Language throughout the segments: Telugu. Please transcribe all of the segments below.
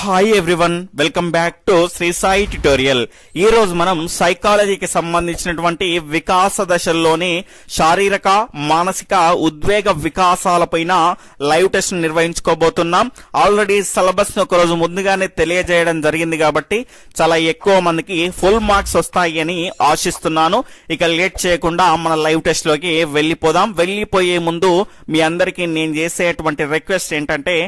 Hi everyone welcome back to Shri Sai tutorial ఈ రోజు మనం సైకాలజీకి సంబంధించినటువంటి వికాస దశల్లోని శారీరక మానసిక ఉద్వేగ వికాసాలపైన లైవ్ టెస్ట్ నిర్వహించుకోబోతున్నాం. ఆల్రెడీ సిలబస్ ఒక రోజు ముందుగానే తెలియజేయడం జరిగింది కాబట్టి చాలా ఎక్కువ మందికి ఫుల్ మార్క్స్ వస్తాయి అని ఆశిస్తున్నాను. ఇక లేట్ చేయకుండా మన లైవ్ టెస్ట్లోకి వెళ్ళిపోదాం. వెళ్ళిపోయే ముందు మీ అందరికీ నేను చేసేటువంటి రిక్వెస్ట్ ఏంటంటే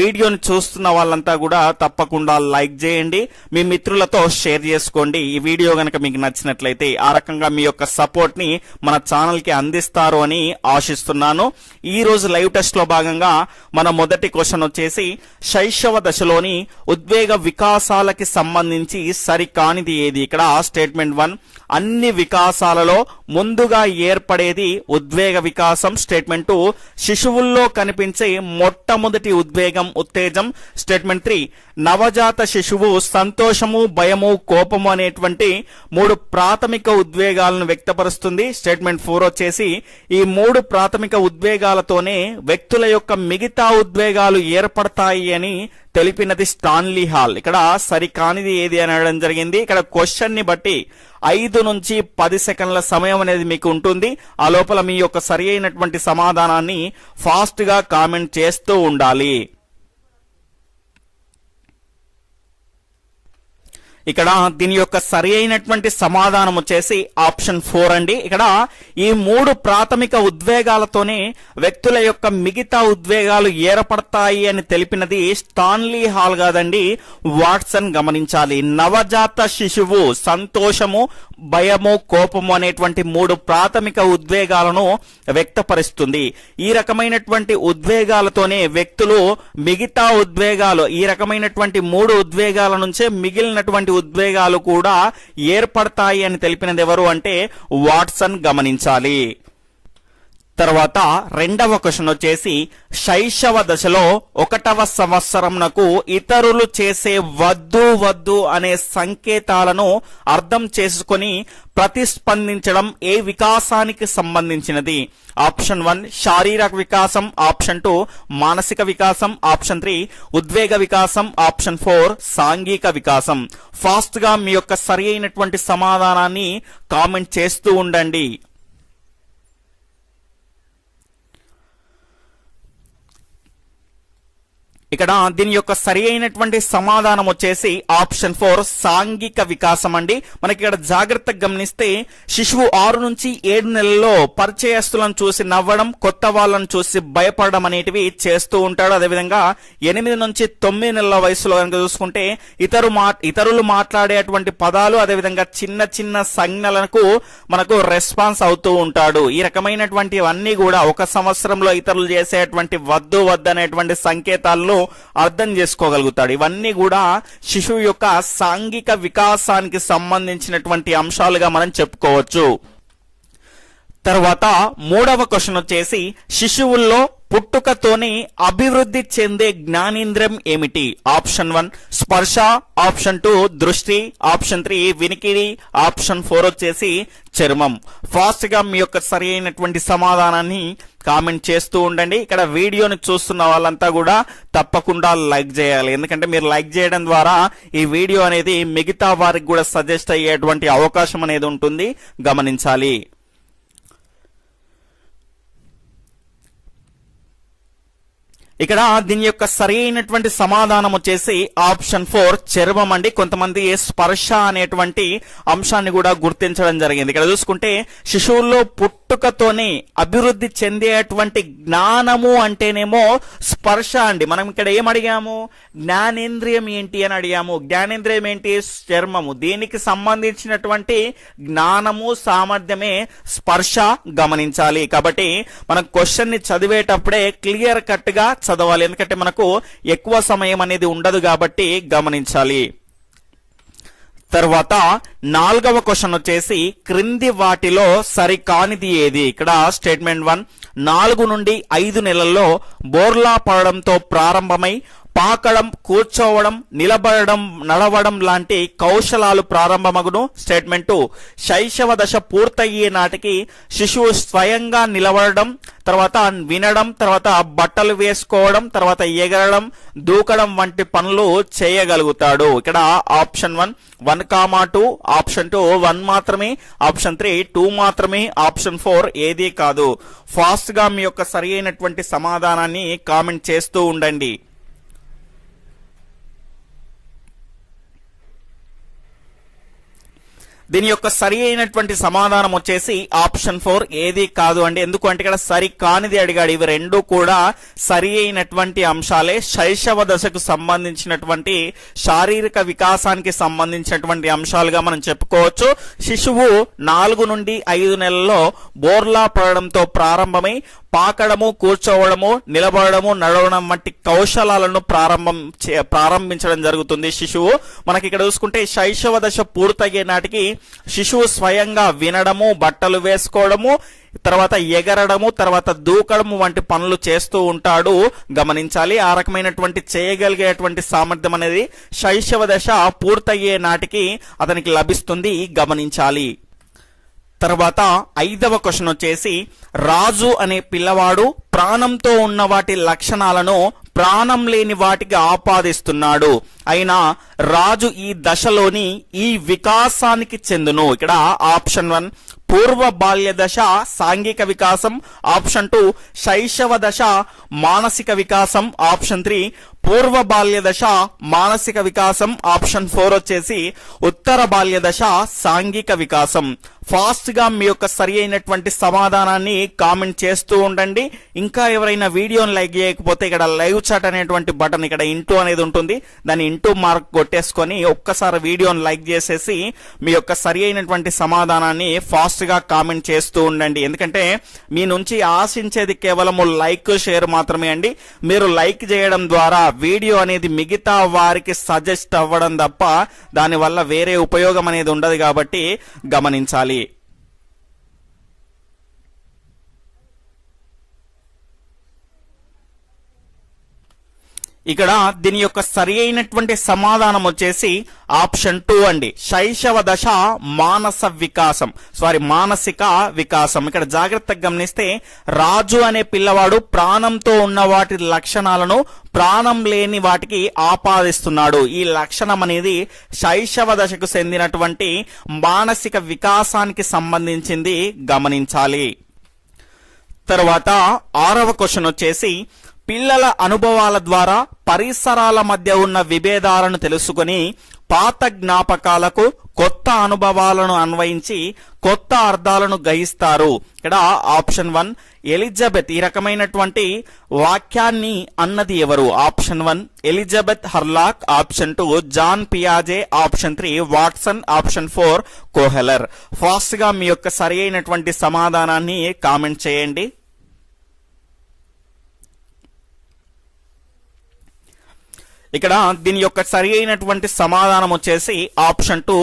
వీడియోని చూస్తున్న వాళ్ళంతా కూడా తప్పకుండా లైక్ చేయండి. మీ మిత్రులతో షేర్ చేసుకోండి. ఈ వీడియో గనక మీకు నచ్చినట్లయితే ఆ రకంగా మీ యొక్క సపోర్ట్ని మన ఛానల్కి అందిస్తారు అని ఆశిస్తున్నాను. ఈ రోజు లైవ్ టెస్ట్లో భాగంగా మన మొదటి క్వశ్చన్ వచ్చేసి శైశవ దశలోని ఉద్వేగ వికాసాలకి సంబంధించి సరికానిది ఏది? ఇక్కడ స్టేట్మెంట్ వన్ అన్ని వికాసాలలో ముందుగా ఏర్పడేది ఉద్వేగ వికాసం. స్టేట్మెంట్ టూ శిశువుల్లో కనిపించే మొట్టమొదటి ఉద్వేగం ఉత్తేజం. స్టేట్మెంట్ త్రీ నవజాత శిశువు సంతోషము భయము కోపము అనేటువంటి మూడు ప్రాథమిక ఉద్వేగాలను వ్యక్తపరుస్తుంది. స్టేట్మెంట్ ఫోర్ వచ్చేసి ఈ మూడు ప్రాథమిక ఉద్వేగాలతోనే వ్యక్తుల యొక్క మిగతా ఉద్వేగాలు ఏర్పడతాయి అని తెలిపినది స్టాన్లీ హాల్. ఇక్కడ సరికానిది ఏది అని అడగడం జరిగింది. ఇక్కడ క్వశ్చన్ని బట్టి ఐదు నుంచి పది సెకండ్ల సమయం అనేది మీకు ఉంటుంది. ఆ లోపల మీ యొక్క సరి అయినటువంటి సమాధానాన్ని ఫాస్ట్గా కామెంట్ చేస్తూ ఉండాలి. ఇక్కడ దీని యొక్క సరి అయినటువంటి సమాధానం వచ్చేసి ఆప్షన్ ఫోర్ అండి. ఇక్కడ ఈ మూడు ప్రాథమిక ఉద్వేగాలతోనే వ్యక్తుల యొక్క మిగతా ఉద్వేగాలు ఏర్పడతాయి అని తెలిపినది స్టాన్లీ హాల్ కాదండి. వాట్సన్ గమనించాలి. నవజాత శిశువు సంతోషము భయము కోపము అనేటువంటి మూడు ప్రాథమిక ఉద్వేగాలను వ్యక్తపరుస్తుంది. ఈ రకమైనటువంటి ఉద్వేగాలతోనే వ్యక్తులు మిగతా ఉద్వేగాలు ఈ రకమైనటువంటి మూడు ఉద్వేగాల నుంచే మిగిలినటువంటి ఉద్వేగాలు కూడా ఏర్పడతాయి అని తెలిపినది ఎవరు అంటే వాట్సన్ గమనించాలి. తర్వాత రెండవ క్వశ్చన్ వచ్చేసి శైశవ దశలో ఒకటవ సంవత్సరంనకు ఇతరులు చేసే వద్దు వద్దు అనే సంకేతాలను అర్థం చేసుకొని ప్రతిస్పందించడం ఏ వికాసానికి సంబంధించినది? ఆప్షన్ వన్ శారీరక వికాసం. ఆప్షన్ టూ మానసిక వికాసం. ఆప్షన్ త్రీ ఉద్వేగ వికాసం. ఆప్షన్ ఫోర్ సాంఘిక వికాసం. ఫాస్ట్గా మీ యొక్క సరి అయినటువంటి సమాధానాన్ని కామెంట్ చేస్తూ ఉండండి. ఇక్కడ దీని యొక్క సరి అయినటువంటి సమాధానం వచ్చేసి ఆప్షన్ ఫోర్ సాంఘిక వికాసం అండి. మనకి ఇక్కడ జాగ్రత్తగా గమనిస్తే శిశువు ఆరు నుంచి ఏడు నెలల్లో పరిచయస్తులను చూసి నవ్వడం కొత్త వాళ్ళను చూసి భయపడడం అనేటివి చేస్తూ ఉంటాడు. అదేవిధంగా ఎనిమిది నుంచి తొమ్మిది నెలల వయసులో కనుక చూసుకుంటే ఇతరు మా ఇతరులు మాట్లాడేటువంటి పదాలు అదేవిధంగా చిన్న చిన్న సంజ్ఞలకు మనకు రెస్పాన్స్ అవుతూ ఉంటాడు. ఈ రకమైనటువంటివన్నీ కూడా ఒక సంవత్సరంలో ఇతరులు చేసేటువంటి వద్దు వద్దు అనేటువంటి సంకేతాలను అర్థం చేసుకోగలుగుతాడు. ఇవన్నీ కూడా శిశువు యొక్క సాంఘిక వికాసానికి సంబంధించినటువంటి అంశాలుగా మనం చెప్పుకోవచ్చు. తర్వాత మూడవ క్వశ్చన్ వచ్చేసి శిశువుల్లో పుట్టుకతోనే అభివృద్ధి చెందే జ్ఞానేంద్రియం ఏమిటి? ఆప్షన్ వన్ స్పర్శ. ఆప్షన్ టూ దృష్టి. ఆప్షన్ త్రీ వినికిడి. ఆప్షన్ ఫోర్ వచ్చేసి చర్మం. ఫాస్ట్గా మీ యొక్క సరి అయినటువంటి సమాధానాన్ని కామెంట్ చేస్తూ ఉండండి. ఇక్కడ వీడియోని చూస్తున్న వాళ్ళంతా కూడా తప్పకుండా లైక్ చేయాలి. ఎందుకంటే మీరు లైక్ చేయడం ద్వారా ఈ వీడియో అనేది మిగతా వారికి కూడా సజెస్ట్ అయ్యేటువంటి అవకాశం అనేది ఉంటుంది. గమనించాలి. ఇక్కడ దీని యొక్క సరైనటువంటి సమాధానం వచ్చేసి ఆప్షన్ ఫోర్ చర్మం అండి కొంతమంది స్పర్శ అనేటువంటి అంశాన్ని కూడా గుర్తించడం జరిగింది. ఇక్కడ చూసుకుంటే శిశువుల్లో పుట్టుకతోనే అభివృద్ధి చెందేటువంటి జ్ఞానము అంటేనేమో స్పర్శ అండి. మనం ఇక్కడ ఏం అడిగాము? జ్ఞానేంద్రియం ఏంటి అని అడిగాము. జ్ఞానేంద్రియం ఏంటి? చర్మము. దీనికి సంబంధించినటువంటి జ్ఞానము సామర్థ్యమే స్పర్శ గమనించాలి. కాబట్టి మనం క్వశ్చన్ని చదివేటప్పుడే క్లియర్ కట్గా చదవాలి. ఎందుకంటే మనకు ఎక్కువ సమయం అనేది ఉండదు కాబట్టి గమనించాలి. తర్వాత నాలుగవ క్వశ్చన్ వచ్చేసి క్రింది వాటిలో సరికానిది ఏది? ఇక్కడ స్టేట్మెంట్ వన్ నాలుగు నుండి ఐదు నెలల్లో బోర్లా పడడంతో ప్రారంభమై పాకడం కూర్చోవడం నిలబడడం నడవడం లాంటి కౌశలాలు ప్రారంభమగును. స్టేట్మెంట్ శైశవ దశ పూర్తయ్యే నాటికి శిశువు స్వయంగా నిలబడడం తర్వాత వినడం తర్వాత బట్టలు వేసుకోవడం తర్వాత ఎగరడం దూకడం వంటి పనులు చేయగలుగుతాడు. ఇక్కడ option one one comma two option two one మాత్రమే ఆప్షన్ త్రీ టూ మాత్రమే ఆప్షన్ ఫోర్ ఏదీ కాదు. ఫాస్ట్గా మీ యొక్క సరి అయినటువంటి సమాధానాన్ని కామెంట్ చేస్తూ ఉండండి. దీని యొక్క సరి అయినటువంటి సమాధానం వచ్చేసి ఆప్షన్ ఫోర్ ఏది కాదు అండి. ఎందుకు అంటే ఇక్కడ సరి కానిది అడిగాడు. ఇవి రెండు కూడా సరి అయినటువంటి అంశాలే. శైశవ దశకు సంబంధించినటువంటి శారీరక వికాసానికి సంబంధించినటువంటి అంశాలుగా మనం చెప్పుకోవచ్చు. శిశువు నాలుగు నుండి ఐదు నెలల్లో బోర్లా పడడంతో ప్రారంభమై పాకడము కూర్చోవడము నిలబడము నడవడం వంటి కౌశలాలను ప్రారంభం చే- ప్రారంభించడం జరుగుతుంది. శిశువు మనకి ఇక్కడ చూసుకుంటే శైశవ దశ పూర్తయ్యే నాటికి శిశువు స్వయంగా వినడము బట్టలు వేసుకోవడము తర్వాత ఎగరడము తర్వాత దూకడము వంటి పనులు చేస్తూ ఉంటాడు. గమనించాలి ఆ రకమైనటువంటి చేయగలిగేటువంటి సామర్థ్యం అనేది శైశవ దశ పూర్తయ్యే నాటికి అతనికి లభిస్తుంది. గమనించాలి. తర్వాత ఐదవ క్వశ్చన్ వచ్చేసి రాజు అనే పిల్లవాడు ప్రాణంతో ఉన్న వాటి లక్షణాలను ప్రాణం లేని వాటికి ఆపాదిస్తున్నాడు. అయినా రాజు ఈ దశలోని ఈ వికాసానికి చెందును. ఇక్కడ ఆప్షన్ వన్ పూర్వ బాల్య దశ సాంఘిక వికాసం. ఆప్షన్ టూ శైశవ దశ మానసిక వికాసం. ఆప్షన్ త్రీ పూర్వ బాల్య దశ మానసిక వికాసం ఆప్షన్ ఫోర్ వచ్చేసి ఉత్తర బాల్య దశ సాంఘిక వికాసం. ఫాస్ట్గా మీ యొక్క సరి అయినటువంటి సమాధానాన్ని కామెంట్ చేస్తూ ఉండండి. ఇంకా ఎవరైనా వీడియోని లైక్ చేయకపోతే ఇక్కడ లైవ్ చాట్ అనేటువంటి బటన్ ఇక్కడ ఇంటూ అనేది ఉంటుంది. దాన్ని ఇంటూ మార్క్ కొట్టేసుకొని ఒక్కసారి వీడియోని లైక్ చేసేసి మీ యొక్క సరి అయినటువంటి సమాధానాన్ని ఫాస్ట్గా కామెంట్ చేస్తూ ఉండండి. ఎందుకంటే మీ నుంచి ఆశించేది కేవలం లైక్ షేర్ మాత్రమే అండి. మీరు లైక్ చేయడం ద్వారా వీడియో అనేది మిగతా వారికి సజెస్ట్ అవ్వడం తప్ప దానివల్ల వేరే ఉపయోగం అనేది ఉండదు కాబట్టి గమనించాలి. ఇక్కడ దీని యొక్క సరి అయినటువంటి సమాధానం వచ్చేసి ఆప్షన్ టూ అండి. శైశవ దశ మానస వికాసం. సారీ మానసిక వికాసం. ఇక్కడ జాగ్రత్తగా గమనిస్తే రాజు అనే పిల్లవాడు ప్రాణంతో ఉన్న వాటి లక్షణాలను ప్రాణం లేని వాటికి ఆపాదిస్తున్నాడు. ఈ లక్షణం అనేది శైశవ దశకు చెందినటువంటి మానసిక వికాసానికి సంబంధించింది. గమనించాలి. తర్వాత ఆరవ క్వశ్చన్ వచ్చేసి పిల్లల అనుభవాల ద్వారా పరిసరాల మధ్య ఉన్న విభేదాలను తెలుసుకొని పాత జ్ఞాపకాలకు కొత్త అనుభవాలను అన్వయించి కొత్త అర్థాలను గ్రహిస్తారు. ఇక్కడ ఆప్షన్ వన్ ఎలిజబెత్ ఈ రకమైనటువంటి వాక్యాన్ని అన్నది ఎవరు? Option one Elizabeth Hurlock. Option two Jean పియాజే. Option three Watson. Option four Kohler. ఫాస్ట్గా మీ యొక్క సరి అయినటువంటి సమాధానాన్ని కామెంట్ చేయండి. ఇక్కడ దీని యొక్క సరి అయినటువంటి సమాధానం వచ్చేసి ఆప్షన్ టూ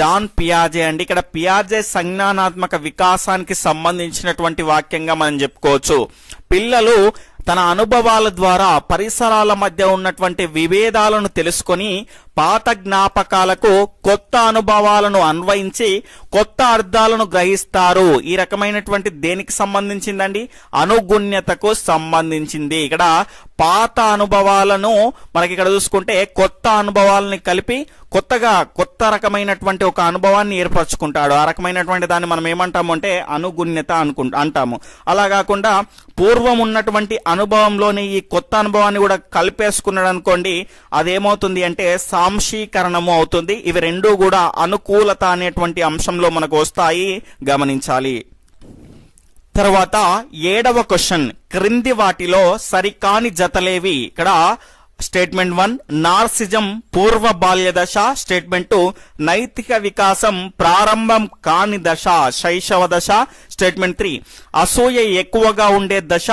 జాన్ పియాజే అండి. ఇక్కడ పియాజే సంజ్ఞానాత్మక వికాసానికి సంబంధించినటువంటి వాక్యంగా మనం చెప్పుకోవచ్చు. పిల్లలు తన అనుభవాల ద్వారా పరిసరాల మధ్య ఉన్నటువంటి విభేదాలను తెలుసుకొని పాత జ్ఞాపకాలకు కొత్త అనుభవాలను అన్వయించి కొత్త అర్థాలను గ్రహిస్తారు. ఈ రకమైనటువంటి దేనికి సంబంధించిందండి? అనుగుణ్యతకు సంబంధించింది. ఇక్కడ పాత అనుభవాలను మనకి ఇక్కడ చూసుకుంటే కొత్త అనుభవాలని కలిపి కొత్తగా కొత్త రకమైనటువంటి ఒక అనుభవాన్ని ఏర్పరచుకుంటాడు. ఆ రకమైనటువంటి దాన్ని మనం ఏమంటాము అంటే అనుగుణ్యత అనుకు అంటాము. అలా కాకుండా పూర్వం ఉన్నటువంటి అనుభవంలోని ఈ కొత్త అనుభవాన్ని కూడా కలిపేసుకున్నాడు అనుకోండి అదేమవుతుంది అంటే సాంశీకరణము అవుతుంది. ఇవి రెండూ కూడా అనుకూలత అనేటువంటి అంశంలో మనకు వస్తాయి. గమనించాలి. తర్వాత ఏడవ క్వశ్చన్. క్రింది వాటిలో సరికాని జతలేవి. ఇక్కడ స్టేట్మెంట్ వన్ నార్సిజం పూర్వ బాల్య దశ. స్టేట్మెంట్ టూ నైతిక వికాసం ప్రారంభం కాని దశ శైశవ దశ. స్టేట్మెంట్ త్రీ అసూయ ఎక్కువగా ఉండే దశ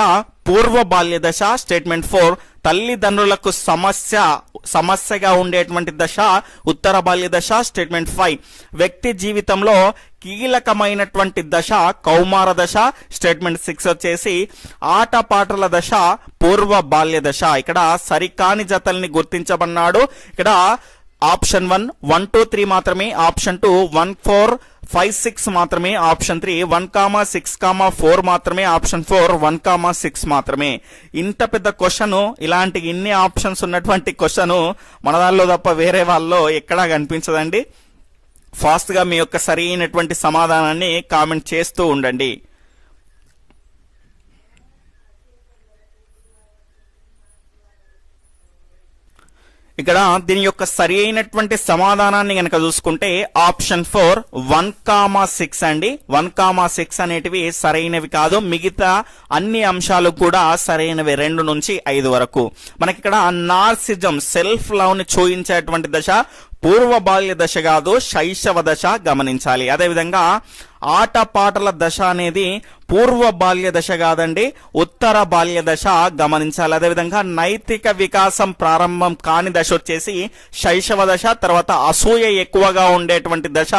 పూర్వ బాల్య దశ. స్టేట్మెంట్ ఫోర్ తల్లిదండ్రులకు సమస్య సమస్యగా ఉండేటువంటి దశ ఉత్తర బాల్య దశ స్టేట్మెంట్ ఫైవ్ వ్యక్తి జీవితంలో కీలకమైనటువంటి దశ కౌమార దశ స్టేట్మెంట్ సిక్స్ వచ్చేసి ఆటపాటల దశ పూర్వ బాల్య దశ. ఇక్కడ సరికాని జతల్ని గుర్తించబడినాడు ఇక్కడ option one one two three మాత్రమే. Option two one four five six మాత్రమే. Option three one comma six comma four మాత్రమే. Option four one comma six మాత్రమే. ఇంత పెద్ద క్వశ్చన్ ఇలాంటి ఇన్ని ఆప్షన్స్ ఉన్నటువంటి క్వశ్చన్ మన దానిలో తప్ప వేరే వాళ్ళలో ఎక్కడా కనిపించదండి. ఫాస్ట్గా మీ యొక్క సరైనటువంటి సమాధానాన్ని కామెంట్ చేస్తూ ఉండండి. ఇక్కడ దీని యొక్క సరి అయినటువంటి సమాధానాన్ని గనక చూసుకుంటే option four one comma six అండి. వన్ కామా సిక్స్ అనేటివి సరైనవి కాదు. మిగతా అన్ని అంశాలు కూడా సరైనవి రెండు నుంచి ఐదు వరకు. మనకి ఇక్కడ నార్సిజం సెల్ఫ్ లవ్ని చూయించేటువంటి దశ పూర్వ బాల్య దశ కాదు శైశవ దశ గమనించాలి. అదేవిధంగా ఆట పాటల దశ అనేది పూర్వ బాల్య దశ కాదండి ఉత్తర బాల్య దశ గమనించాలి. అదేవిధంగా నైతిక వికాసం ప్రారంభం కాని దశ వచ్చేసి శైశవ దశ తర్వాత అసూయ ఎక్కువగా ఉండేటువంటి దశ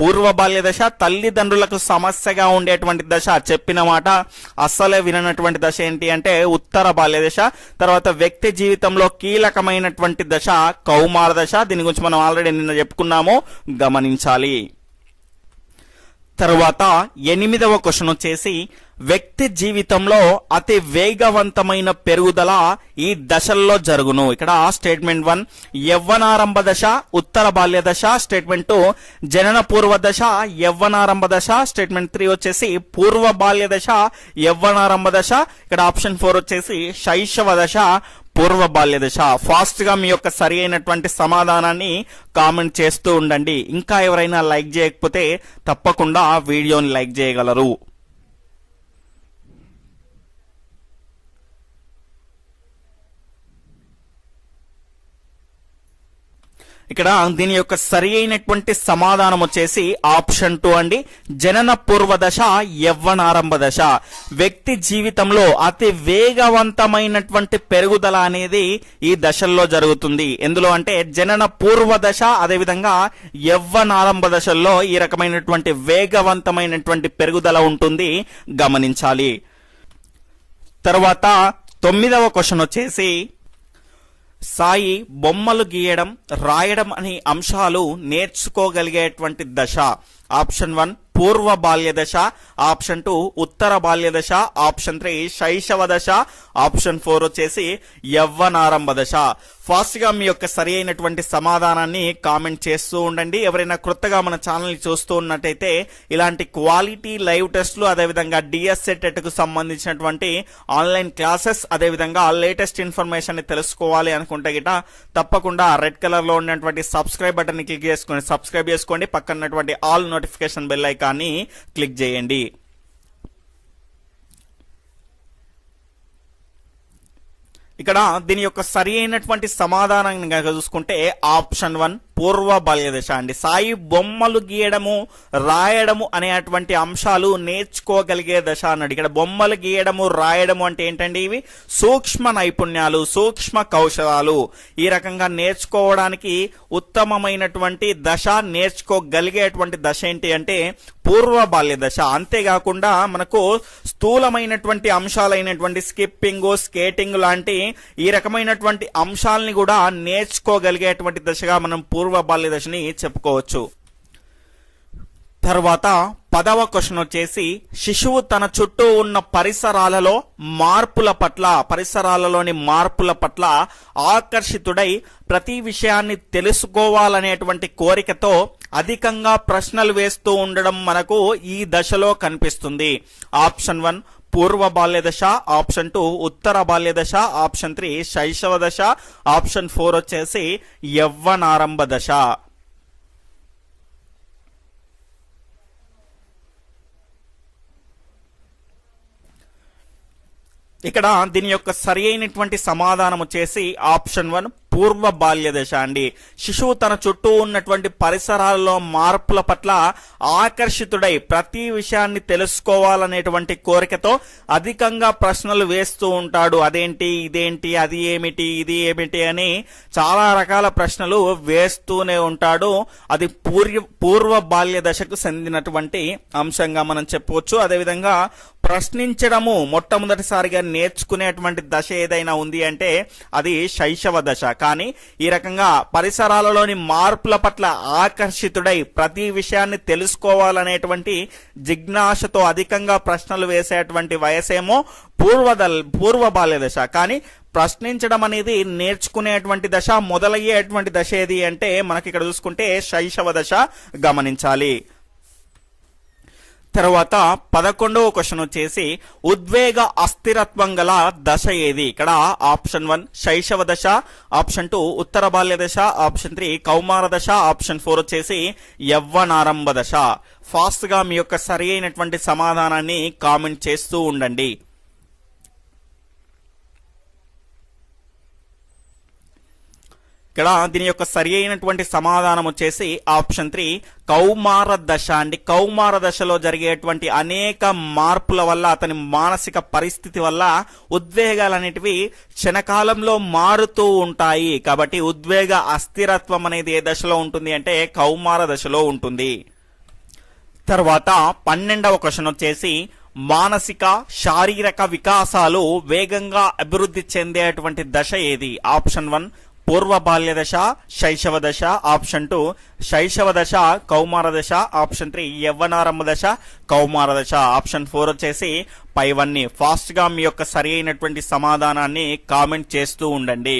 పూర్వ బాల్య దశ తల్లిదండ్రులకు సమస్యగా ఉండేటువంటి దశ చెప్పిన మాట అస్సలే విననటువంటి దశ ఏంటి అంటే ఉత్తర బాల్య దశ తర్వాత వ్యక్తి జీవితంలో కీలకమైనటువంటి దశ కౌమార దశ. దీని గురించి మనం ఆల్రెడీ నిన్న చెప్పుకున్నాము. గమనించాలి. తరువాత ఎనిమిదవ క్వశ్చన్ వచ్చేసి వ్యక్తి జీవితంలో అతి వేగవంతమైన పెరుగుదల ఈ దశల్లో జరుగును. ఇక్కడ స్టేట్మెంట్ వన్ యవ్వనారంభ దశ ఉత్తర బాల్య దశ స్టేట్మెంట్ టూ జనన పూర్వ దశ యవ్వనారంభ దశ స్టేట్మెంట్ త్రీ వచ్చేసి పూర్వ బాల్య దశ యవ్వనారంభ దశ. ఇక్కడ ఆప్షన్ ఫోర్ వచ్చేసి శైశవ దశ పూర్వ బాల్య దశ. ఫాస్ట్గా మీ యొక్క సరి అయినటువంటి సమాధానాన్ని కామెంట్ చేస్తూ ఉండండి. ఇంకా ఎవరైనా లైక్ చేయకపోతే తప్పకుండా ఆ వీడియోని లైక్ చేయగలరు. ఇక్కడ దీని యొక్క సరి అయినటువంటి సమాధానం వచ్చేసి ఆప్షన్ టూ అండి. జనన పూర్వ దశ యవ్వనారంభ దశ. వ్యక్తి జీవితంలో అతి వేగవంతమైనటువంటి పెరుగుదల అనేది ఈ దశల్లో జరుగుతుంది. ఎందులో అంటే జనన పూర్వ దశ అదేవిధంగా యవ్వనారంభ దశల్లో ఈ రకమైనటువంటి వేగవంతమైనటువంటి పెరుగుదల ఉంటుంది. గమనించాలి. తర్వాత తొమ్మిదవ క్వశ్చన్ వచ్చేసి సాయి బొమ్మలు గీయడం రాయడం అనే అంశాలు నేర్చుకోగలిగేటువంటి దశ. ఆప్షన్ వన్ పూర్వ బాల్యదశ ఆప్షన్ టూ ఉత్తర బాల్యదశ ఆప్షన్ త్రీ శైశవ దశ ఆప్షన్ ఫోర్ వచ్చేసి యవ్వనారంభ దశ. ఫాస్ట్గా మీ యొక్క సరి అయినటువంటి సమాధానాన్ని కామెంట్ చేస్తూ ఉండండి. ఎవరైనా క్రొత్తగా మన ఛానల్ చూస్తూ ఉన్నట్టయితే ఇలాంటి క్వాలిటీ లైవ్ టెస్ట్లు అదేవిధంగా డిఎస్సెట్కు సంబంధించినటువంటి ఆన్లైన్ క్లాసెస్ అదేవిధంగా లేటెస్ట్ ఇన్ఫర్మేషన్ తెలుసుకోవాలి అనుకుంటే గిట తప్పకుండా రెడ్ కలర్లో ఉన్నటువంటి సబ్స్క్రైబ్ బటన్ క్లిక్ చేసుకొని సబ్స్క్రైబ్ చేసుకోండి. పక్కన ఆల్ నోటిఫికేషన్ బెల్ ఐకాన్ని క్లిక్ చేయండి. ఇక్కడ దీని యొక్క సరి అయినటువంటి సమాధానం కనుక చూసుకుంటే ఆప్షన్ వన్. పూర్వ బాల్య దశ అండి. సాయి బొమ్మలు గీయడము రాయడము అనేటువంటి అంశాలు నేర్చుకోగలిగే దశ అన్నాడు. ఇక్కడ బొమ్మలు గీయడము రాయడము అంటే ఏంటండి ఇవి? సూక్ష్మ నైపుణ్యాలు సూక్ష్మ కౌశలాలు. ఈ రకంగా నేర్చుకోవడానికి ఉత్తమమైనటువంటి దశ నేర్చుకోగలిగేటువంటి దశ ఏంటి అంటే పూర్వ బాల్య దశ అంతేకాకుండా మనకు స్థూలమైనటువంటి అంశాలైనటువంటి స్కిప్పింగ్ స్కేటింగ్ లాంటి ఈ రకమైనటువంటి అంశాలని కూడా నేర్చుకోగలిగేటువంటి దశగా మనం పూర్వ బాల్య దశని చెప్పుకోవచ్చు. తర్వాత పదవ క్వశ్చన్ వచ్చేసి శిశువు తన చుట్టూ ఉన్న పరిసరాలలో మార్పుల పట్ల పరిసరాలలోని మార్పుల పట్ల ఆకర్షితుడై ప్రతి విషయాన్ని తెలుసుకోవాలనేటువంటి కోరికతో అధికంగా ప్రశ్నలు వేస్తూ ఉండడం మనకు ఈ దశలో కనిపిస్తుంది. ఆప్షన్ వన్ పూర్వ బాల్యదశ ఆప్షన్ టూ ఉత్తర బాల్య దశ ఆప్షన్ త్రీ శైశవ దశ ఆప్షన్ ఫోర్ వచ్చేసి యవ్వనారంభ దశ. ఇక్కడ దీని యొక్క సరి అయినటువంటి సమాధానం వచ్చేసి ఆప్షన్ వన్. పూర్వ బాల్య దశ అండి. శిశువు తన చుట్టూ ఉన్నటువంటి పరిసరాల్లో మార్పుల పట్ల ఆకర్షితుడై ప్రతి విషయాన్ని తెలుసుకోవాలనేటువంటి కోరికతో అధికంగా ప్రశ్నలు వేస్తూ ఉంటాడు. అదేంటి ఇదేంటి అది ఏమిటి ఇది ఏమిటి అని చాలా రకాల ప్రశ్నలు వేస్తూనే ఉంటాడు. అది పూర్వ పూర్వ బాల్య దశకు చెందినటువంటి అంశంగా మనం చెప్పవచ్చు. అదేవిధంగా ప్రశ్నించడము మొట్టమొదటిసారిగా నేర్చుకునేటువంటి దశ ఏదైనా ఉంది అంటే అది శైశవ దశ. కానీ ఈ రకంగా పరిసరాలలోని మార్పుల పట్ల ఆకర్షితుడై ప్రతి విషయాన్ని తెలుసుకోవాలనేటువంటి జిజ్ఞాసతో అధికంగా ప్రశ్నలు వేసేటువంటి వయసేమో పూర్వదల్ పూర్వ బాల్య దశ. కానీ ప్రశ్నించడం అనేది నేర్చుకునేటువంటి దశ మొదలయ్యేటువంటి దశ ఏది అంటే మనకి ఇక్కడ చూసుకుంటే శైశవ దశ గమనించాలి. తర్వాత పదకొండవ క్వశ్చన్ వచ్చేసి ఉద్వేగ అస్థిరత్వం గల దశ ఏది? ఇక్కడ ఆప్షన్ వన్ శైశవ దశ ఆప్షన్ టూ ఉత్తర బాల్య దశ ఆప్షన్ త్రీ కౌమార దశ ఆప్షన్ ఫోర్ వచ్చేసి యవ్వనారంభ దశ. ఫాస్ట్గా మీ యొక్క సరి అయినటువంటి సమాధానాన్ని కామెంట్ చేస్తూ ఉండండి. ఇక్కడ దీని యొక్క సరి అయినటువంటి సమాధానం వచ్చేసి ఆప్షన్ త్రీ కౌమార దశ అండి. కౌమార దశలో జరిగేటువంటి అనేక మార్పుల వల్ల అతని మానసిక పరిస్థితి వల్ల ఉద్వేగాలు అనేటివి క్షణకాలంలో మారుతూ ఉంటాయి. కాబట్టి ఉద్వేగ అస్థిరత్వం అనేది ఏ దశలో ఉంటుంది అంటే కౌమార దశలో ఉంటుంది. తర్వాత పన్నెండవ క్వశ్చన్ వచ్చేసి మానసిక శారీరక వికాసాలు వేగంగా అభివృద్ధి చెందేటువంటి దశ ఏది? ఆప్షన్ వన్ పూర్వ బాల్య దశ శైశవ దశ ఆప్షన్ టూ. శైశవ దశ కౌమార దశ ఆప్షన్ త్రీ. యవ్వనారంభ దశ కౌమార దశ ఆప్షన్ ఫోర్ వచ్చేసి పైవన్నీ. ఫాస్ట్గా మీ యొక్క సరి అయినటువంటి సమాధానాన్ని కామెంట్ చేస్తూ ఉండండి.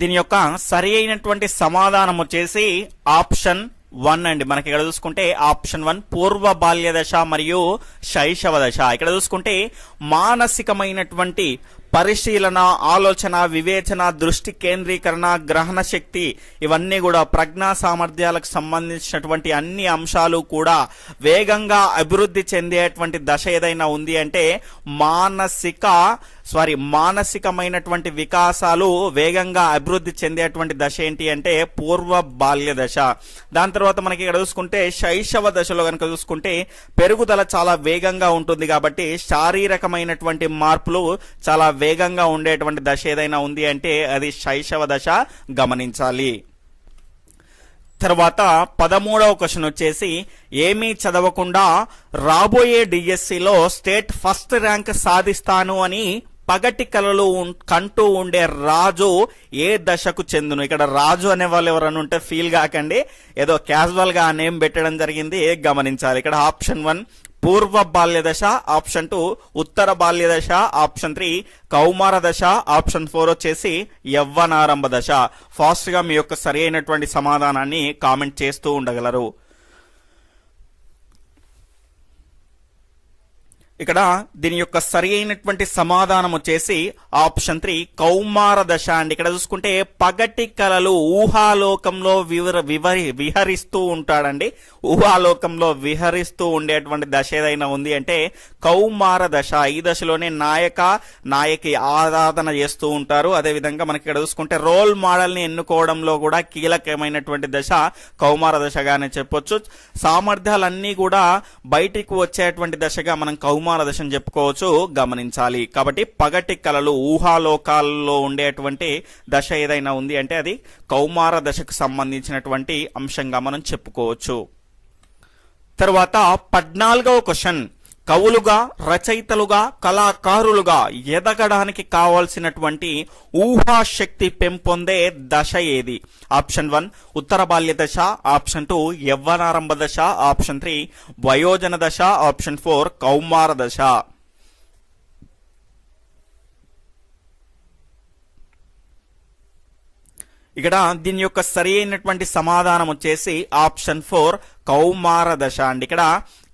దీని యొక్క సరి అయినటువంటి సమాధానం వచ్చేసి ఆప్షన్ వన్ అండి. మనకి ఇక్కడ చూసుకుంటే ఆప్షన్ వన్ పూర్వ బాల్య దశ మరియు శైశవ దశ. ఇక్కడ చూసుకుంటే మానసికమైనటువంటి పరిశీలన ఆలోచన వివేచన దృష్టి కేంద్రీకరణ గ్రహణ శక్తి ఇవన్నీ కూడా ప్రజ్ఞా సామర్థ్యాలకు సంబంధించినటువంటి అన్ని అంశాలు కూడా వేగంగా అభివృద్ధి చెందేటువంటి దశ ఏదైనా ఉంది అంటే మానసిక సారీ మానసికమైనటువంటి వికాసాలు వేగంగా అభివృద్ధి చెందేటువంటి దశ ఏంటి అంటే పూర్వ బాల్య దశ. దాని తర్వాత మనకి ఇక్కడ చూసుకుంటే శైశవ దశలో కనుక చూసుకుంటే పెరుగుదల చాలా వేగంగా ఉంటుంది కాబట్టి శారీరకమైనటువంటి మార్పులు చాలా వేగంగా ఉండేటువంటి దశ ఏదైనా ఉంది అంటే అది శైశవ దశ గమనించాలి. తర్వాత పదమూడవ క్వశ్చన్ వచ్చేసి ఏమీ చదవకుండా రాబోయే డిఎస్సిలో స్టేట్ ఫస్ట్ ర్యాంక్ సాధిస్తాను అని పగటి కలలు కంటూ ఉండే రాజు ఏ దశకు చెందును? ఇక్కడ రాజు అనే వాళ్ళు ఎవరైనా ఉంటే ఫీల్ కాకండి. ఏదో క్యాజువల్గా ఆ నేమ్ పెట్టడం జరిగింది గమనించాలి. ఇక్కడ ఆప్షన్ వన్ పూర్వ బాల్యదశ ఆప్షన్ టూ ఉత్తర బాల్యదశ ఆప్షన్ త్రీ కౌమార దశ ఆప్షన్ ఫోర్ వచ్చేసి యవ్వనారంభ దశ. ఫాస్ట్గా మీ యొక్క సరి అయినటువంటి సమాధానాన్ని కామెంట్ చేస్తూ ఉండగలరు. ఇక్కడ దీని యొక్క సరి అయినటువంటి సమాధానం వచ్చేసి ఆప్షన్ త్రీ కౌమార దశ అండి. ఇక్కడ చూసుకుంటే పగటి కళలు ఊహాలోకంలో వివర వివరి విహరిస్తూ ఉంటాడండి. ఊహాలోకంలో విహరిస్తూ ఉండేటువంటి దశ ఏదైనా ఉంది అంటే కౌమార దశ. ఈ దశలోనే నాయక నాయకి ఆరాధన చేస్తూ ఉంటారు. అదేవిధంగా మనకి ఇక్కడ చూసుకుంటే రోల్ మోడల్ని ఎన్నుకోవడంలో కూడా కీలకమైనటువంటి దశ కౌమార దశగానే చెప్పొచ్చు. సామర్థ్యాలన్నీ కూడా బయటికి వచ్చేటువంటి దశగా మనం కౌమార దశని చెప్పుకోవచ్చు గమనించాలి. కాబట్టి పగటి కళలు ఊహాలోకాల్లో ఉండేటువంటి దశ ఏదైనా ఉంది అంటే అది కౌమార దశకు సంబంధించినటువంటి అంశంగా మనం చెప్పుకోవచ్చు. తర్వాత పద్నాలుగవ క్వశ్చన్. కవులుగా రచయితలుగా కళాకారులుగా ఎదగడానికి కావాల్సినటువంటి ఊహాశక్తి పెంపొందే దశ ఏది? ఆప్షన్ వన్ ఉత్తర బాల్య దశ. ఆప్షన్ టూ యవ్వనారంభ దశ. ఆప్షన్ త్రీ వయోజన దశ. ఆప్షన్ ఫోర్ కౌమార దశ. ఇక్కడ దీని యొక్క సరి అయినటువంటి సమాధానం వచ్చేసి ఆప్షన్ ఫోర్ కౌమార దశ అండి. ఇక్కడ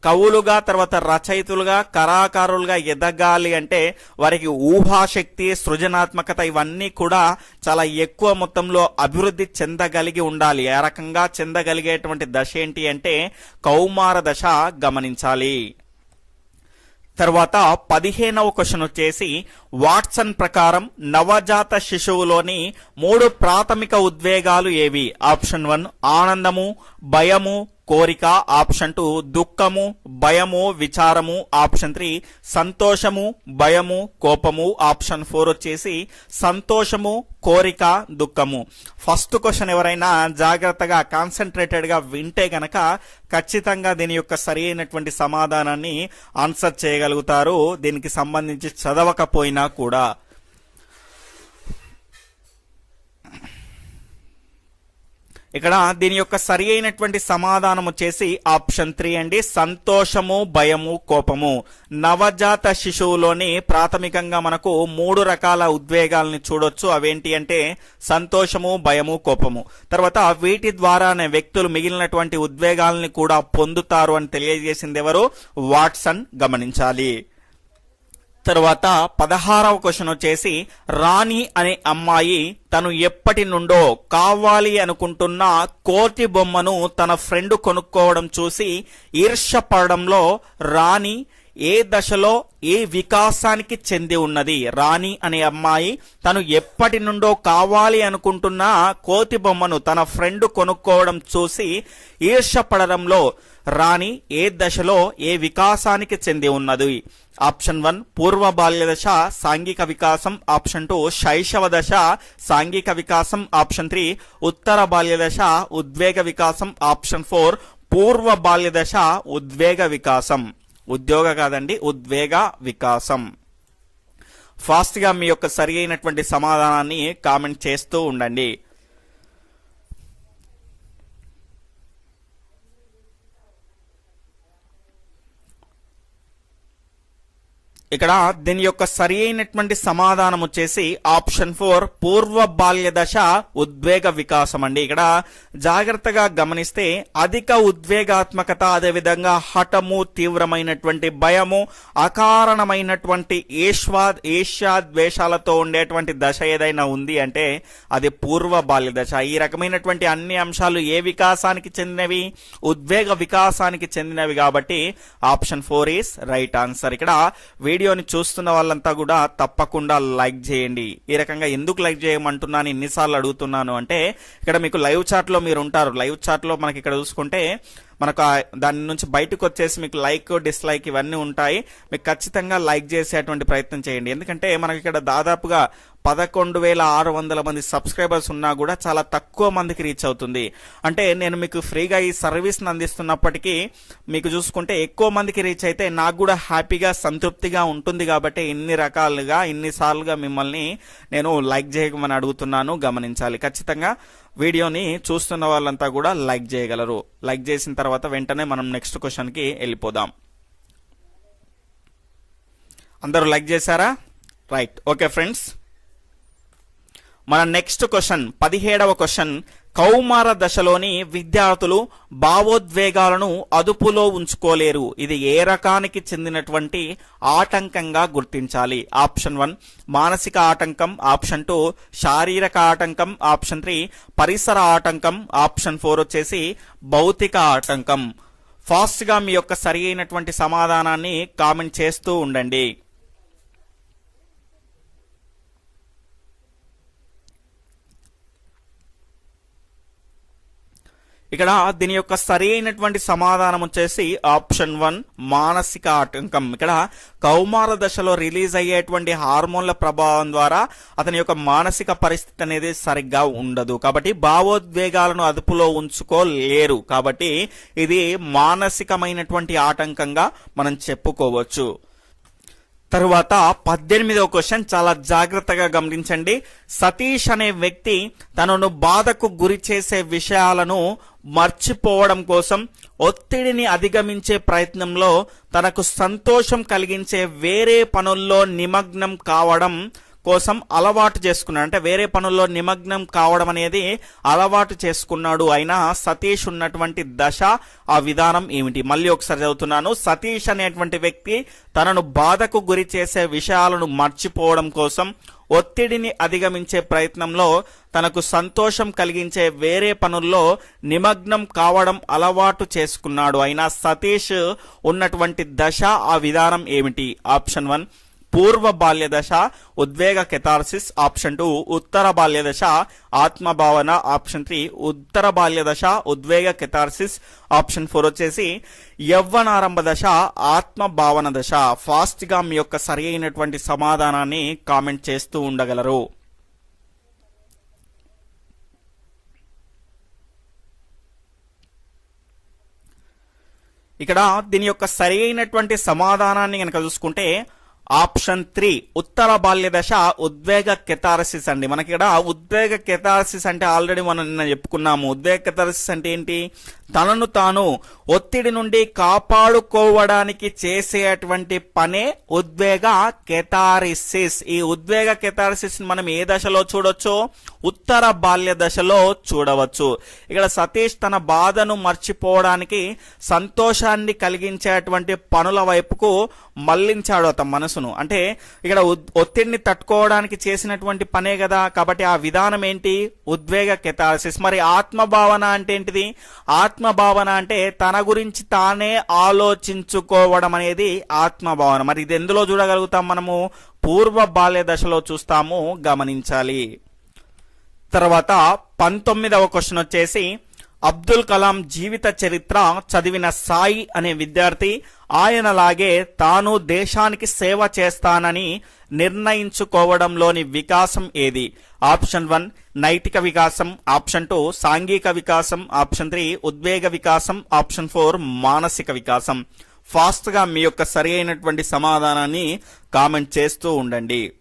కవులుగా తర్వాత రచయితులుగా కళాకారులుగా ఎదగాలి అంటే వారికి ఊహాశక్తి సృజనాత్మకత ఇవన్నీ కూడా చాలా ఎక్కువ మొత్తంలో అభివృద్ధి చెందగలిగి ఉండాలి. ఆ రకంగా చెందగలిగేటువంటి దశ ఏంటి అంటే కౌమార దశ గమనించాలి. తర్వాత పదిహేనవ క్వశ్చన్ వచ్చేసి వాట్సన్ ప్రకారం నవజాత శిశువులోని మూడు ప్రాథమిక ఉద్వేగాలు ఏవి? ఆప్షన్ వన్ ఆనందము భయము కోరిక ఆప్షన్ టూ దుఃఖము భయము విచారము ఆప్షన్ త్రీ సంతోషము భయము కోపము ఆప్షన్ ఫోర్ వచ్చేసి సంతోషము కోరిక దుఃఖము. ఫస్ట్ క్వశ్చన్ ఎవరైనా జాగ్రత్తగా కాన్సన్ట్రేటెడ్గా వింటే గనక ఖచ్చితంగా దీని యొక్క సరి అయినటువంటి సమాధానాన్ని ఆన్సర్ చేయగలుగుతారు. దీనికి సంబంధించి చదవకపోయినా కూడా. ఇక్కడ దీని యొక్క సరి అయినటువంటి సమాధానం వచ్చేసి ఆప్షన్ త్రీ అండి. సంతోషము భయము కోపము. నవజాత శిశువులోని ప్రాథమికంగా మనకు మూడు రకాల ఉద్వేగాలని చూడొచ్చు. అవేంటి అంటే సంతోషము భయము కోపము. తర్వాత వీటి ద్వారానే వ్యక్తులు మిగిలినటువంటి ఉద్వేగాల్ని కూడా పొందుతారు అని తెలియజేసింది ఎవరు? వాట్సన్ గమనించాలి. తరువాత పదహారవ క్వశ్చన్ వచ్చేసి రాణి అనే అమ్మాయి తను ఎప్పటి నుండో కావాలి అనుకుంటున్న కోతి బొమ్మను తన ఫ్రెండ్ కొనుక్కోవడం చూసి ఈర్ష్యపడడంలో రాణి ఏ దశలో ఏ వికాసానికి చెంది ఉన్నది? రాణి అనే అమ్మాయి తను ఎప్పటి నుండో కావాలి అనుకుంటున్న కోతి బొమ్మను తన ఫ్రెండ్ కొనుక్కోవడం చూసి ఈర్షపడడంలో రాణి ఏ దశలో ఏ వికాసానికి చెంది ఉన్నది? ఆప్షన్ వన్ పూర్వ బాల్య దశ సాంఘిక వికాసం. ఆప్షన్ టూ శైశవ దశ సాంఘిక వికాసం. ఆప్షన్ త్రీ ఉత్తర బాల్య దశ ఉద్వేగ వికాసం. ఆప్షన్ ఫోర్ పూర్వ బాల్య దశ ఉద్వేగ వికాసం. ఉద్యోగ కాదండి ఉద్వేగ వికాసం. ఫాస్ట్గా మీ యొక్క సరి అయినటువంటి సమాధానాన్ని కామెంట్ చేస్తూ ఉండండి. ఇక్కడ దీని యొక్క సరి అయినటువంటి సమాధానం వచ్చేసి ఆప్షన్ ఫోర్ పూర్వ బాల్య దశ ఉద్వేగ వికాసం అండి. ఇక్కడ జాగ్రత్తగా గమనిస్తే అధిక ఉద్వేగాత్మకత అదేవిధంగా హఠము తీవ్రమైనటువంటి భయము అకారణమైనటువంటి ఏష్వా ఏష్యాద్వేషాలతో ఉండేటువంటి దశ ఏదైనా ఉంది అంటే అది పూర్వ బాల్య దశ. ఈ రకమైనటువంటి అన్ని అంశాలు ఏ వికాసానికి చెందినవి? ఉద్వేగ వికాసానికి చెందినవి కాబట్టి option four is right answer. ఇక్కడ వీడియోని చూస్తున్న వాళ్ళంతా కూడా తప్పకుండా లైక్ చేయండి. ఈ రకంగా ఎందుకు లైక్ చేయమంటున్నాను ఎన్నిసార్లు అడుగుతున్నాను అంటే ఇక్కడ మీకు లైవ్ చాట్లో మీరు ఉంటారు. లైవ్ చాట్లో మనకి ఇక్కడ చూసుకుంటే మనకు దాని నుంచి బయటకు వచ్చేసి మీకు లైక్ డిస్లైక్ ఇవన్నీ ఉంటాయి. మీకు ఖచ్చితంగా లైక్ చేసేటువంటి ప్రయత్నం చేయండి. ఎందుకంటే మనకి ఇక్కడ దాదాపుగా పదకొండు వేల ఆరు వందల మంది సబ్స్క్రైబర్స్ ఉన్నా కూడా చాలా తక్కువ మందికి రీచ్ అవుతుంది. అంటే నేను మీకు ఫ్రీగా ఈ సర్వీస్ని అందిస్తున్నప్పటికీ మీకు చూసుకుంటే ఎక్కువ మందికి రీచ్ అయితే నాకు కూడా హ్యాపీగా సంతృప్తిగా ఉంటుంది కాబట్టి ఇన్ని రకాలుగా ఇన్నిసార్లుగా మిమ్మల్ని నేను లైక్ చేయమని అడుగుతున్నాను గమనించాలి. ఖచ్చితంగా వీడియోని చూస్తున్న వాళ్ళంతా కూడా లైక్ చేయగలరు. లైక్ చేసిన తర్వాత వెంటనే మనం నెక్స్ట్ క్వశ్చన్కి వెళ్ళిపోదాం. అందరూ లైక్ చేశారా? రైట్. ఓకే ఫ్రెండ్స్ మన నెక్స్ట్ క్వశ్చన్ పదిహేడవ క్వశ్చన్ కౌమార దశలోని విద్యార్థులు భావోద్వేగాలను అదుపులో ఉంచుకోలేరు. ఇది ఏ రకానికి చెందినటువంటి ఆటంకంగా గుర్తించాలి? ఆప్షన్ వన్ మానసిక ఆటంకం. ఆప్షన్ టూ శారీరక ఆటంకం. ఆప్షన్ త్రీ పరిసర ఆటంకం. ఆప్షన్ ఫోర్ వచ్చేసి భౌతిక ఆటంకం. ఫాస్ట్గా మీ యొక్క సరి అయినటువంటి సమాధానాన్ని కామెంట్ చేస్తూ ఉండండి. ఇక్కడ దీని యొక్క సరైనటువంటి సమాధానం వచ్చేసి ఆప్షన్ వన్ మానసిక ఆటంకం. ఇక్కడ కౌమార దశలో రిలీజ్ అయ్యేటువంటి హార్మోన్ల ప్రభావం ద్వారా అతని యొక్క మానసిక పరిస్థితి అనేది సరిగ్గా ఉండదు. కాబట్టి భావోద్వేగాలను అదుపులో ఉంచుకోలేరు. కాబట్టి ఇది మానసికమైనటువంటి ఆటంకంగా మనం చెప్పుకోవచ్చు. తరువాత పద్దెనిమిదవ క్వశ్చన్ చాలా జాగ్రత్తగా గమనించండి. సతీష్ అనే వ్యక్తి తనను బాధకు గురి చేసే విషయాలను మర్చిపోవడం కోసం ఒత్తిడిని అధిగమించే ప్రయత్నంలో తనకు సంతోషం కలిగించే వేరే పనుల్లో నిమగ్నం కావడం కోసం అలవాటు చేసుకున్నాడు. అంటే వేరే పనుల్లో నిమగ్నం కావడం అనేది అలవాటు చేసుకున్నాడు. అయినా సతీష్ ఉన్నటువంటి దశ ఆ విధానం ఏమిటి? మళ్ళీ ఒకసారి చదువుతున్నాను. సతీష్ అనేటువంటి వ్యక్తి తనను బాధకు గురి చేసే విషయాలను మర్చిపోవడం కోసం ఒత్తిడిని అధిగమించే ప్రయత్నంలో తనకు సంతోషం కలిగించే వేరే పనుల్లో నిమగ్నం కావడం అలవాటు చేసుకున్నాడు. అయినా సతీష్ ఉన్నటువంటి దశ ఆ విధానం ఏమిటి? ఆప్షన్ వన్ పూర్వ బాల్యదశ ఉద్వేగ కెథార్సిస్ ఆప్షన్ టూ ఉత్తర బాల్యదశ ఆత్మభావన ఆప్షన్ త్రీ ఉత్తర బాల్యదశ ఉద్వేగ కెథార్సిస్ ఆప్షన్ ఫోర్ వచ్చేసి యవ్వనారంభ దశ ఆత్మభావన దశ. ఫాస్ట్గా మీ యొక్క సరి అయినటువంటి సమాధానాన్ని కామెంట్ చేస్తూ ఉండగలరు. ఇక్కడ దీని యొక్క సరి అయినటువంటి సమాధానాన్ని కనుక చూసుకుంటే ఆప్షన్ త్రీ ఉత్తర బాల్య దశ ఉద్వేగ కెథారసిస్ అండి. మనకి ఇక్కడ ఉద్వేగ కెథారసిస్ అంటే ఆల్రెడీ మనం నిన్న చెప్పుకున్నాము. ఉద్వేగ కెథారసిస్ అంటే ఏంటి? తనను తాను ఒత్తిడి నుండి కాపాడుకోవడానికి చేసేటువంటి పనే ఉద్వేగ కెథారిసిస్. ఈ ఉద్వేగ కెథారిసిస్ మనం ఏ దశలో చూడొచ్చు? ఉత్తర బాల్య దశలో చూడవచ్చు. ఇక్కడ సతీష్ తన బాధను మర్చిపోవడానికి సంతోషాన్ని కలిగించేటువంటి పనుల వైపుకు మళ్ళించాడు అతని మనసును అంటే ఇక్కడ ఒత్తిడిని తట్టుకోవడానికి చేసినటువంటి పనే కదా కాబట్టి ఆ విధానం ఏంటి? ఉద్వేగ కెథారసిస్ మరి ఆత్మభావన అంటే ఏంటిది? ఆత్మభావన అంటే తన గురించి తానే ఆలోచించుకోవడం అనేది ఆత్మభావన. మరి ఇది ఎందులో చూడగలుగుతాం మనము? పూర్వ బాల్య దశలో చూస్తాము. గమనించాలి. తర్వాత పంతొమ్మిదవ క్వశ్చన్ వచ్చేసి అబ్దుల్ కలాం జీవిత చరిత్ర చదివిన సాయి అనే విద్యార్థి ఆయనలాగే తాను దేశానికి సేవ చేస్తానని నిర్ణయించుకోవడంలోని వికాసం ఏది? ఆప్షన్ వన్ నైతిక వికాసం. ఆప్షన్ టూ సాంఘిక వికాసం. ఆప్షన్ త్రీ ఉద్వేగ వికాసం. ఆప్షన్ ఫోర్ మానసిక వికాసం. ఫాస్ట్గా మీ యొక్క సరి అయినటువంటి సమాధానాన్ని కామెంట్ చేస్తూ ఉండండి.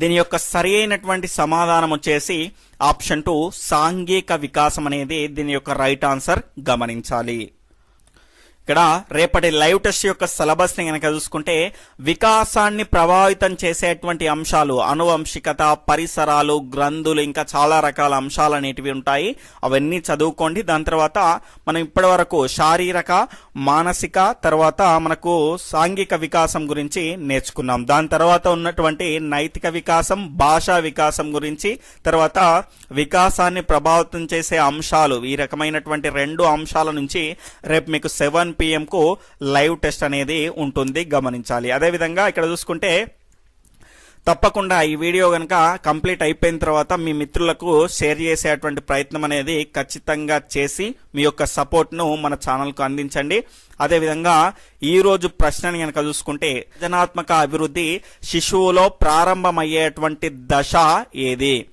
దీని యొక్క సరి అయినటువంటి సమాధానం వచ్చేసి ఆప్షన్ టూ సాంఘిక వికాసం అనేది దీని యొక్క రైట్ ఆన్సర్ గమనించాలి. ఇక్కడ రేపటి లైవ్ టెస్ట్ యొక్క సిలబస్ని కనుక చూసుకుంటే వికాసాన్ని ప్రభావితం చేసేటువంటి అంశాలు అనువంశికత పరిసరాలు గ్రంథులు ఇంకా చాలా రకాల అంశాలు అనేటివి ఉంటాయి. అవన్నీ చదువుకోండి. దాని తర్వాత మనం ఇప్పటి వరకు శారీరక మానసిక తర్వాత మనకు సాంఘిక వికాసం గురించి నేర్చుకున్నాం. దాని తర్వాత ఉన్నటువంటి నైతిక వికాసం భాషా వికాసం గురించి తర్వాత వికాసాన్ని ప్రభావితం చేసే అంశాలు ఈ రకమైనటువంటి రెండు అంశాల నుంచి రేపు మీకు సెవెన్ పిఎం కు లైవ్ టెస్ట్ అనేది ఉంటుంది గమనించాలి. అదేవిధంగా ఇక్కడ చూసుకుంటే తప్పకుండా ఈ వీడియో కనుక కంప్లీట్ అయిపోయిన తర్వాత మీ మిత్రులకు షేర్ చేసేటువంటి ప్రయత్నం అనేది ఖచ్చితంగా చేసి మీ యొక్క సపోర్ట్ను మన ఛానల్కు అందించండి. అదేవిధంగా ఈ రోజు ప్రశ్నని కనుక చూసుకుంటే సృజనాత్మక అభివృద్ధి శిశువులో ప్రారంభమయ్యేటువంటి దశ ఏది?